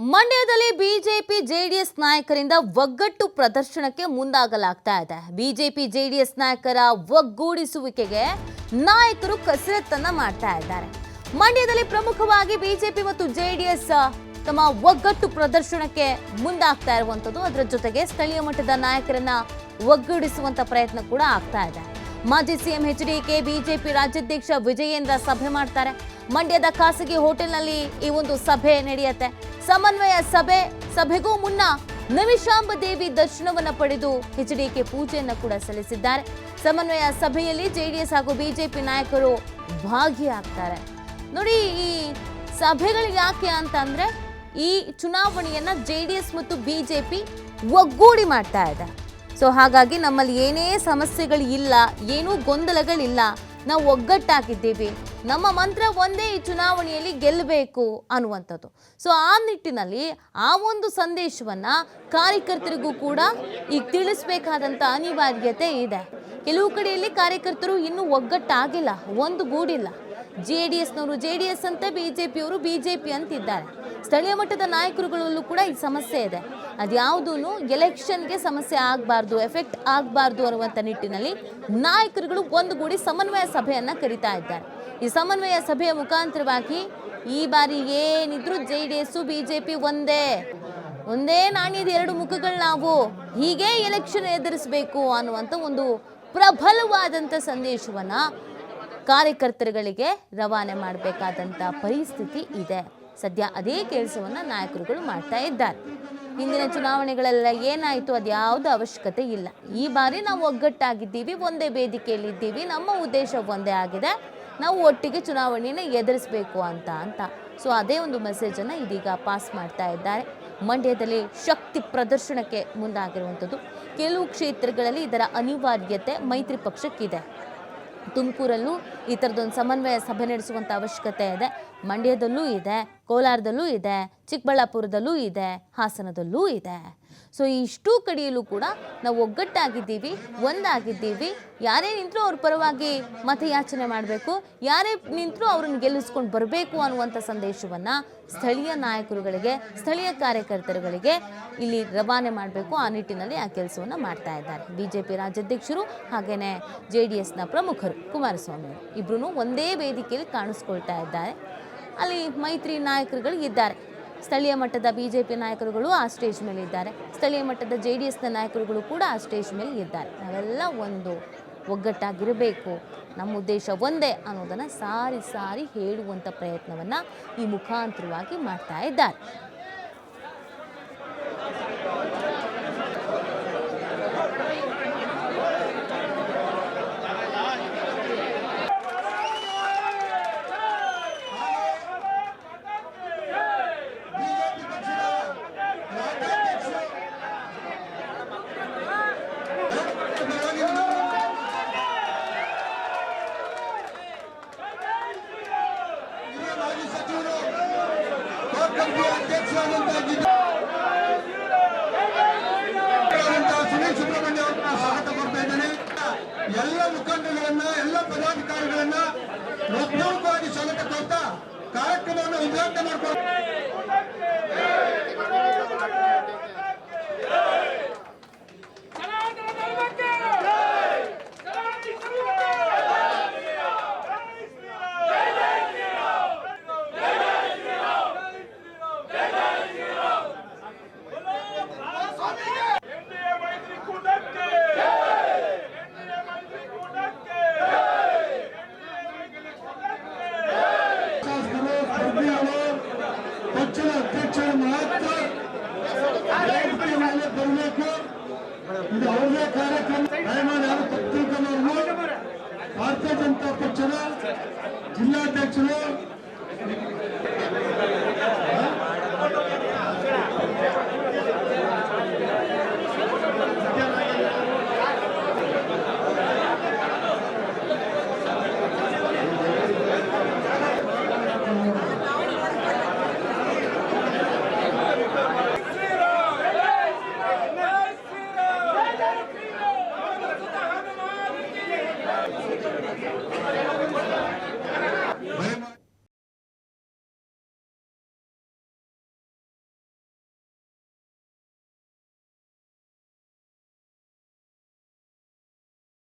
ಮಂಡ್ಯದಲ್ಲಿ BJP JDS ನಾಯಕರಿಂದ ಒಗ್ಗಟ್ಟು ಪ್ರದರ್ಶನಕ್ಕೆ ಮುಂದಾಗಲಾಗ್ತಾ ಇದೆ. ಬಿಜೆಪಿ ಜೆಡಿಎಸ್ ನಾಯಕರ ಒಗ್ಗೂಡಿಸುವಿಕೆಗೆ ನಾಯಕರು ಕಸರತ್ತನ್ನ ಮಾಡ್ತಾ ಇದ್ದಾರೆ. ಮಂಡ್ಯದಲ್ಲಿ ಪ್ರಮುಖವಾಗಿ ಬಿಜೆಪಿ ಮತ್ತು ಜೆಡಿಎಸ್ ತಮ್ಮ ಒಗ್ಗಟ್ಟು ಪ್ರದರ್ಶನಕ್ಕೆ ಮುಂದಾಗ್ತಾ ಇರುವಂತದ್ದು ಅದರ ಜೊತೆಗೆ ಸ್ಥಳೀಯ ಮಟ್ಟದ ನಾಯಕರನ್ನ ಒಗ್ಗೂಡಿಸುವಂತ ಪ್ರಯತ್ನ ಕೂಡ ಆಗ್ತಾ ಇದೆ. ಮಾಜಿ ಸಿಎಂ ಎಚ್ಡಿಕೆ ಬಿಜೆಪಿ ರಾಜ್ಯಾಧ್ಯಕ್ಷ ವಿಜಯೇಂದ್ರ ಸಭೆ ಮಾಡ್ತಾರೆ. ಮಂಡ್ಯದ ಖಾಸಗಿ ಹೋಟೆಲ್ನಲ್ಲಿ ಈ ಒಂದು ಸಭೆ ನಡೆಯುತ್ತೆ. ಸಮನ್ವಯ ಸಭೆ ಸಭೆಗೂ ಮುನ್ನ ನಿಮಿಷಾಂಬ ದೇವಿ ದರ್ಶನವನ್ನ ಪಡೆದು ಹೆಚ್ಡಿಕೆ ಪೂಜೆಯನ್ನು ಕೂಡ ಸಲ್ಲಿಸಿದ್ದಾರೆ. ಸಮನ್ವಯ ಸಭೆಯಲ್ಲಿ ಜೆಡಿಎಸ್ ಹಾಗೂ ಬಿಜೆಪಿ ನಾಯಕರು ಭಾಗಿಯಾಗ್ತಾರೆ. ನೋಡಿ, ಈ ಸಭೆಗಳು ಯಾಕೆ ಅಂತಂದ್ರೆ ಈ ಚುನಾವಣೆಯನ್ನ ಜೆಡಿಎಸ್ ಮತ್ತು ಬಿಜೆಪಿ ಒಗ್ಗೂಡಿ ಮಾಡ್ತಾ ಇದೆ. ಸೊ, ಹಾಗಾಗಿ ನಮ್ಮಲ್ಲಿ ಏನೇ ಸಮಸ್ಯೆಗಳು ಇಲ್ಲ, ಏನೂ ಗೊಂದಲಗಳಿಲ್ಲ ನಾವು ಒಗ್ಗಟ್ಟಾಗಿದ್ದೀವಿ. ನಮ್ಮ ಮಂತ್ರ ಒಂದೇ ಈ ಚುನಾವಣೆಯಲ್ಲಿ ಗೆಲ್ಲಬೇಕು ಅನ್ನುವಂಥದ್ದು. ಸೊ ಆ ನಿಟ್ಟಿನಲ್ಲಿ ಆ ಒಂದು ಸಂದೇಶವನ್ನು ಕಾರ್ಯಕರ್ತರಿಗೂ ಕೂಡ ಈಗ ತಿಳಿಸಬೇಕಾದಂಥ ಅನಿವಾರ್ಯತೆ ಇದೆ. ಕೆಲವು ಕಡೆಯಲ್ಲಿ ಕಾರ್ಯಕರ್ತರು ಇನ್ನೂ ಒಗ್ಗಟ್ಟಾಗಿಲ್ಲ ಒಂದು ಗೂಡಿಲ್ಲ ಜೆ ಡಿ ಎಸ್ನವರು ಜೆ ಡಿ ಎಸ್ ಅಂತ ಬಿ ಜೆ ಪಿಯವರು ಬಿ ಜೆ ಪಿ ಅಂತಿದ್ದಾರೆ. ಸ್ಥಳೀಯ ಮಟ್ಟದ ನಾಯಕರುಗಳಲ್ಲೂ ಕೂಡ ಈ ಸಮಸ್ಯೆ ಇದೆ. ಅದ್ಯಾವುದೂ ಎಲೆಕ್ಷನ್ಗೆ ಸಮಸ್ಯೆ ಆಗಬಾರ್ದು, ಎಫೆಕ್ಟ್ ಆಗಬಾರ್ದು ಅನ್ನುವಂಥ ನಿಟ್ಟಿನಲ್ಲಿ ನಾಯಕರುಗಳು ಒಂದುಗೂಡಿ ಸಮನ್ವಯ ಸಭೆಯನ್ನು ಕರೀತಾ ಇದ್ದಾರೆ. ಈ ಸಮನ್ವಯ ಸಭೆಯ ಮುಖಾಂತರವಾಗಿ ಈ ಬಾರಿ ಏನಿದ್ರು J D S B J P ಒಂದೇ ಒಂದೇ ನಾಣ್ಯದ ಎರಡು ಮುಖಗಳು ನಾವು. ಹೀಗೆ ಎಲೆಕ್ಷನ್ ಎದುರಿಸಬೇಕು ಅನ್ನುವಂಥ ಒಂದು ಪ್ರಬಲವಾದಂಥ ಸಂದೇಶವನ್ನ ಕಾರ್ಯಕರ್ತರುಗಳಿಗೆ ರವಾನೆ ಮಾಡಬೇಕಾದಂಥ ಪರಿಸ್ಥಿತಿ ಇದೆ. ಸದ್ಯ ಅದೇ ಕೆಲಸವನ್ನು ನಾಯಕರುಗಳು ಮಾಡ್ತಾ ಇದ್ದಾರೆ. ಹಿಂದಿನ ಚುನಾವಣೆಗಳೆಲ್ಲ ಏನಾಯಿತು? ಅದ್ಯಾವುದು ಅವಶ್ಯಕತೆ ಇಲ್ಲ. ಈ ಬಾರಿ ನಾವು ಒಗ್ಗಟ್ಟಾಗಿದ್ದೀವಿ, ಒಂದೇ ವೇದಿಕೆಯಲ್ಲಿದ್ದೀವಿ, ನಮ್ಮ ಉದ್ದೇಶ ಒಂದೇ ಆಗಿದೆ. ನಾವು ಒಟ್ಟಿಗೆ ಚುನಾವಣೆಯನ್ನು ಎದುರಿಸಬೇಕು ಅಂತ ಅಂತ. ಸೊ ಅದೇ ಒಂದು ಮೆಸೇಜನ್ನು ಇದೀಗ ಪಾಸ್ ಮಾಡ್ತಾ ಇದ್ದಾರೆ. ಮಂಡ್ಯದಲ್ಲಿ ಶಕ್ತಿ ಪ್ರದರ್ಶನಕ್ಕೆ ಮುಂದಾಗಿರುವಂಥದ್ದು. ಕೆಲವು ಕ್ಷೇತ್ರಗಳಲ್ಲಿ ಇದರ ಅನಿವಾರ್ಯತೆ ಮೈತ್ರಿ ಪಕ್ಷಕ್ಕಿದೆ. ತುಮಕೂರಲ್ಲೂ ಈ ಥರದೊಂದು ಸಮನ್ವಯ ಸಭೆ ನಡೆಸುವಂಥ ಅವಶ್ಯಕತೆ ಇದೆ. ಮಂಡ್ಯದಲ್ಲೂ ಇದೆ, ಕೋಲಾರದಲ್ಲೂ ಇದೆ, ಚಿಕ್ಕಬಳ್ಳಾಪುರದಲ್ಲೂ ಇದೆ, ಹಾಸನದಲ್ಲೂ ಇದೆ. ಸೊ ಇಷ್ಟು ಕಡೆಯಲ್ಲೂ ಕೂಡ ನಾವು ಒಗ್ಗಟ್ಟಾಗಿದ್ದೀವಿ, ಒಂದಾಗಿದ್ದೀವಿ. ಯಾರೇ ನಿಂತರೂ ಅವ್ರ ಪರವಾಗಿ ಮತಯಾಚನೆ ಮಾಡಬೇಕು. ಯಾರೇ ನಿಂತರೂ ಅವ್ರನ್ನ ಗೆಲ್ಲಿಸ್ಕೊಂಡು ಬರಬೇಕು ಅನ್ನುವಂಥ ಸಂದೇಶವನ್ನು ಸ್ಥಳೀಯ ನಾಯಕರುಗಳಿಗೆ, ಸ್ಥಳೀಯ ಕಾರ್ಯಕರ್ತರುಗಳಿಗೆ ಇಲ್ಲಿ ರವಾನೆ ಮಾಡಬೇಕು. ಆ ನಿಟ್ಟಿನಲ್ಲಿ ಆ ಕೆಲಸವನ್ನು ಮಾಡ್ತಾ ಇದ್ದಾರೆ. ಬಿ ಜೆ ಪಿ ರಾಜ್ಯಾಧ್ಯಕ್ಷರು ಹಾಗೆಯೇ ಜೆ ಡಿ ಎಸ್ನ ಪ್ರಮುಖರು ಕುಮಾರಸ್ವಾಮಿ ಇಬ್ಬರೂ ಒಂದೇ ವೇದಿಕೆಯಲ್ಲಿ ಕಾಣಿಸ್ಕೊಳ್ತಾ ಇದ್ದಾರೆ. ಅಲ್ಲಿ ಮೈತ್ರಿ ನಾಯಕರುಗಳು ಇದ್ದಾರೆ. ಸ್ಥಳೀಯ ಮಟ್ಟದ ಬಿ ಜೆ ಪಿ ನಾಯಕರುಗಳು ಆ ಸ್ಟೇಜ್ ಮೇಲೆ ಇದ್ದಾರೆ ಸ್ಥಳೀಯ ಮಟ್ಟದ ಜೆ ಡಿ ಎಸ್ನ ನಾಯಕರುಗಳು ಕೂಡ ಆ ಸ್ಟೇಜ್ ಮೇಲೆ ಇದ್ದಾರೆ ನಾವೆಲ್ಲ ಒಂದು ಒಗ್ಗಟ್ಟಾಗಿರಬೇಕು. ನಮ್ಮ ಉದ್ದೇಶ ಒಂದೇ ಅನ್ನೋದನ್ನು ಸಾರಿ ಸಾರಿ ಹೇಳುವಂಥ ಪ್ರಯತ್ನವನ್ನು ಈ ಮುಖಾಂತರವಾಗಿ ಮಾಡ್ತಾ ಇದ್ದಾರೆ. ಸುನೀಲ್ ಸುಬ್ರಹ್ಮಣ್ಯ ಎಲ್ಲ ಮುಖಂಡಗಳನ್ನ ಎಲ್ಲ ಪದಾಧಿಕಾರಿಗಳನ್ನ ಸ್ವಾಗತ ಕೊಡ್ತಾ ಕಾರ್ಯಕ್ರಮವನ್ನು ಉದ್ಘಾಟನೆ ಮಾಡ್ಕೊಂಡು ಇದು ಅವ್ರದೇ ಕಾರ್ಯಕ್ರಮ. ದಯಮಾಡಿ ಯಾರು ತಪ್ಪು ಭಾರತೀಯ ಜನತಾ ಪಕ್ಷದ ಜಿಲ್ಲಾಧ್ಯಕ್ಷರು.